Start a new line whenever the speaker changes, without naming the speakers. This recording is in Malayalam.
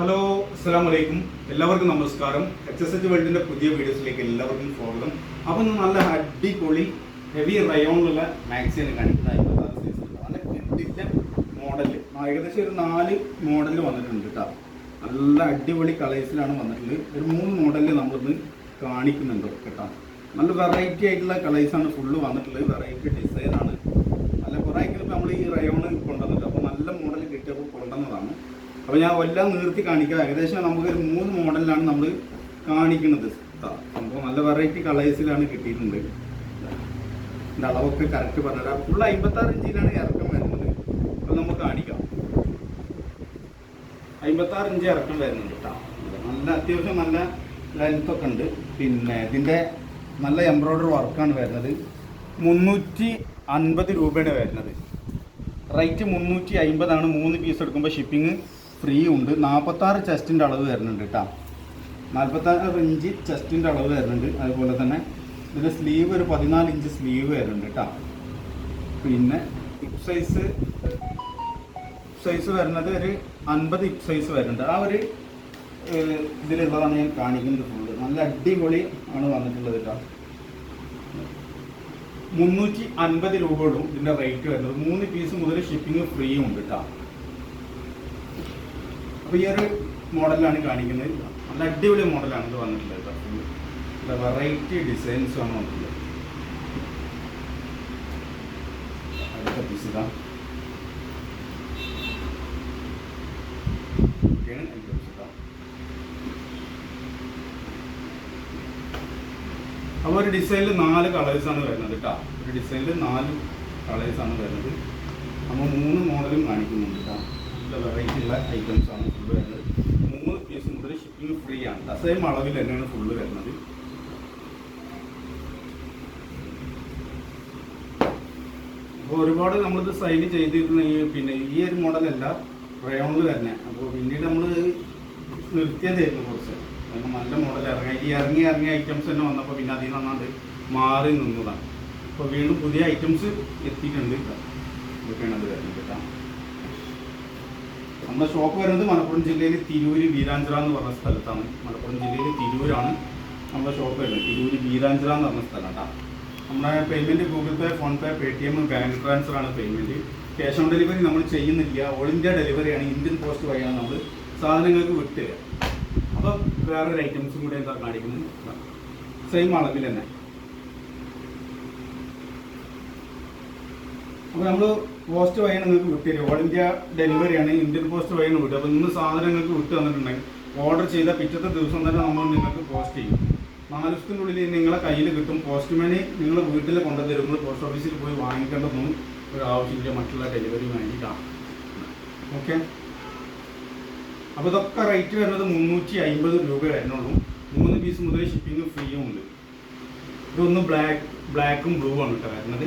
ഹലോ അസ്സാം വലൈക്കും എല്ലാവർക്കും നമസ്കാരം. എച്ച് എസ് എച്ച് വേൾഡിന്റെ പുതിയ വീഡിയോസിലേക്ക് എല്ലാവർക്കും സ്വാഗതം. അപ്പം ഇന്ന് നല്ല അടിപൊളി ഹെവി റയോണിലുള്ള മാക്സിയാണ് സൈസിലുള്ള നല്ല കിട്ടില്ല മോഡൽ ഏകദേശം ഒരു നാല് മോഡൽ വന്നിട്ടുണ്ട് കേട്ടോ നല്ല അടിപൊളി കളേഴ്സിലാണ് വന്നിട്ടുള്ളത്. ഒരു മൂന്ന് മോഡലിൽ നമ്മളിന്ന് കാണിക്കുന്നുണ്ട് കേട്ടോ നല്ല വെറൈറ്റി ആയിട്ടുള്ള കളേഴ്സാണ് ഫുള്ള് വന്നിട്ടുള്ളത്. വെറൈറ്റി ഡിസൈനാണ് നല്ല കുറേ നമ്മൾ ഈ റയോണ് കൊണ്ടുവന്നിട്ട് അപ്പോൾ നല്ല മോഡൽ കിട്ടിയപ്പോൾ കൊണ്ടുവന്നതാണ് അപ്പോൾ ഞാൻ എല്ലാം നിർത്തി കാണിക്കാം. ഏകദേശം നമുക്ക് ഒരു മൂന്ന് മോഡലിലാണ് നമ്മൾ കാണിക്കുന്നത്. സംഭവം നല്ല വെറൈറ്റി കളേഴ്സിലാണ് കിട്ടിയിട്ടുണ്ട്. അളവൊക്കെ കറക്റ്റ് പറഞ്ഞുതരാം. ഫുൾ അമ്പത്താറ് ഇഞ്ചിലാണ് ഇറക്കം വരുന്നത്. അപ്പോൾ നമുക്ക് കാണിക്കാം. അമ്പത്താറ് ഇഞ്ച് ഇറക്കം വരുന്നുണ്ട് കേട്ടോ. നല്ല അത്യാവശ്യം നല്ല ലെങ്ത് ഒക്കെ ഉണ്ട്. പിന്നെ ഇതിന്റെ നല്ല എംബ്രോയ്ഡറി വർക്കാണ് വരുന്നത്. മുന്നൂറ്റി അൻപത് രൂപയാണ് വരുന്നത്. റേറ്റ് മുന്നൂറ്റി അൻപതാണ്. മൂന്ന് പീസ് എടുക്കുമ്പോൾ ഷിപ്പിംഗ് ഫ്രീ ഉണ്ട്. നാൽപ്പത്താറ് ചെസ്റ്റിന്റെ അളവ് വരുന്നുണ്ട് കേട്ടോ നാൽപ്പത്താറ് ഇഞ്ച് ചെസ്റ്റിന്റെ അളവ് വരുന്നുണ്ട്. അതുപോലെ തന്നെ ഇതിന്റെ സ്ലീവ് ഒരു പതിനാല് ഇഞ്ച് സ്ലീവ് വരുന്നുണ്ട് കേട്ടോ പിന്നെ ഹിപ്പ് സൈസ് സൈസ് വരുന്നത് ഒരു അൻപത് ഹിപ്പ് സൈസ് വരുന്നുണ്ട്. ആ ഒരു ഇതിലുള്ളതാണ് ഞാൻ കാണിക്കുന്നത് ഫുള്ള് നല്ല അടിപൊളി ആണ് വന്നിട്ടുള്ളത് കേട്ടോ മുന്നൂറ്റി അൻപത് രൂപയോടും ഇതിന്റെ റേറ്റ് വരുന്നത്. മൂന്ന് പീസ് മുതൽ ഷിപ്പിംഗ് ഫ്രീയും ഉണ്ട് കേട്ടോ അപ്പൊ ഈ ഒരു മോഡലാണ് കാണിക്കുന്നത്. നല്ല അടിപൊളി മോഡലാണ് ഇത് വന്നിട്ടുള്ളത്. full. നല്ല വെറൈറ്റി ഡിസൈൻസ് ആണ് വന്നിട്ടുള്ളത്. അടുത്ത പീസ് ഇതാണ്. അപ്പോൾ ഒരു ഡിസൈനിൽ നാല് കളേഴ്സ് ആണ് വരുന്നത് കേട്ടോ ഒരു ഡിസൈനിൽ നാല് കളേഴ്സ് ആണ് വരുന്നത്. നമ്മൾ മൂന്ന് മോഡലും കാണിക്കുന്നുണ്ട് കേട്ടോ നല്ല വെറൈറ്റി ഉള്ള ഐറ്റംസ് ആണ് ഫുള്ള് വരുന്നത്. മൂന്ന് പീസ് മുതൽ ഷിപ്പിംഗ് ഫ്രീ ആണ്. സെയിം അളവിൽ തന്നെയാണ് ഫുള്ള് വരുന്നത്. അപ്പോൾ ഒരുപാട് നമ്മളിത് സൈൻ ഈ പിന്നെ ഈ ഒരു മോഡലല്ല റയോണിൽ തന്നെ. അപ്പോൾ പിന്നീട് നമ്മൾ നിർത്തിയതായിരുന്നു കുറച്ച്. കാരണം നല്ല മോഡൽ ഇറങ്ങി ഈ ഇറങ്ങി ഇറങ്ങിയ ഐറ്റംസ് തന്നെ വന്നപ്പോൾ പിന്നെ അതിൽ നിന്നാണ്ട് മാറി നിന്നതാണ്. അപ്പോൾ വീണ്ടും പുതിയ ഐറ്റംസ് എത്തിയിട്ടുണ്ട്. ഇതൊക്കെയാണ് അത് വരുന്നത് കേട്ടോ. നമ്മുടെ ഷോപ്പ് വരുന്നത് മലപ്പുറം ജില്ലയിലെ തിരൂര് വീരാഞ്ചിറ എന്ന് പറഞ്ഞ സ്ഥലത്താണ്. മലപ്പുറം ജില്ലയിൽ തിരൂരാണ് നമ്മുടെ ഷോപ്പ് വരുന്നത്. തിരൂര് വീരാഞ്ചിറ എന്ന് പറഞ്ഞ സ്ഥലം നമ്മുടെ payment Google pay phone pay Paytm bank transfer ആണ് പേയ്മെന്റ് ക്യാഷ് ഓൺ ഡെലിവറി നമ്മൾ ചെയ്യുന്നില്ല. ഓൾ ഇന്ത്യ ഡെലിവറിയാണ് ഇന്ത്യൻ പോസ്റ്റ് വഴിയാണ് നമ്മൾ സാധനങ്ങൾക്ക് വിട്ടുക അപ്പോൾ വേറൊരു ഐറ്റംസും കൂടെ എന്താ കാണിക്കുന്നത്? സെയിം അളവിൽ തന്നെ. അപ്പോൾ നമ്മൾ പോസ്റ്റ് വഴിയാണ് നിങ്ങൾക്ക് വിട്ടുതരും ഓൾ ഇന്ത്യ ഡെലിവറിയാണ് ഇന്ത്യൻ പോസ്റ്റ് വഴിയാണ് വിട്ടുക അപ്പോൾ ഇന്ന് സാധനങ്ങൾക്ക് വിട്ടു തന്നിട്ടുണ്ടെങ്കിൽ ഓർഡർ ചെയ്ത പിറ്റത്തെ ദിവസം തന്നെ നമ്മൾ നിങ്ങൾക്ക് പോസ്റ്റ് ചെയ്യും. നാല് ദിവസത്തിനുള്ളിൽ നിങ്ങളെ കയ്യിൽ കിട്ടും. പോസ്റ്റ് മണി നിങ്ങൾ വീട്ടിൽ കൊണ്ടുതരും നിങ്ങൾ പോസ്റ്റ് ഓഫീസിൽ പോയി വാങ്ങിക്കേണ്ടതൊന്നും ഒരു ആവശ്യമില്ല. മറ്റുള്ള ഡെലിവറി വേണ്ടിയിട്ടാണ്. ഓക്കെ അപ്പോൾ ഇതൊക്കെ റേറ്റ് വരുന്നത് മുന്നൂറ്റി അമ്പത് രൂപ വരുന്നുള്ളൂ. മൂന്ന് പീസ് മുതൽ ഷിപ്പിംഗ് ഫ്രീയും ഉണ്ട്. ഇതൊന്ന് ബ്ലാക്ക് ബ്ലാക്കും ബ്ലൂ ആണ് കേട്ടോ വരുന്നത്.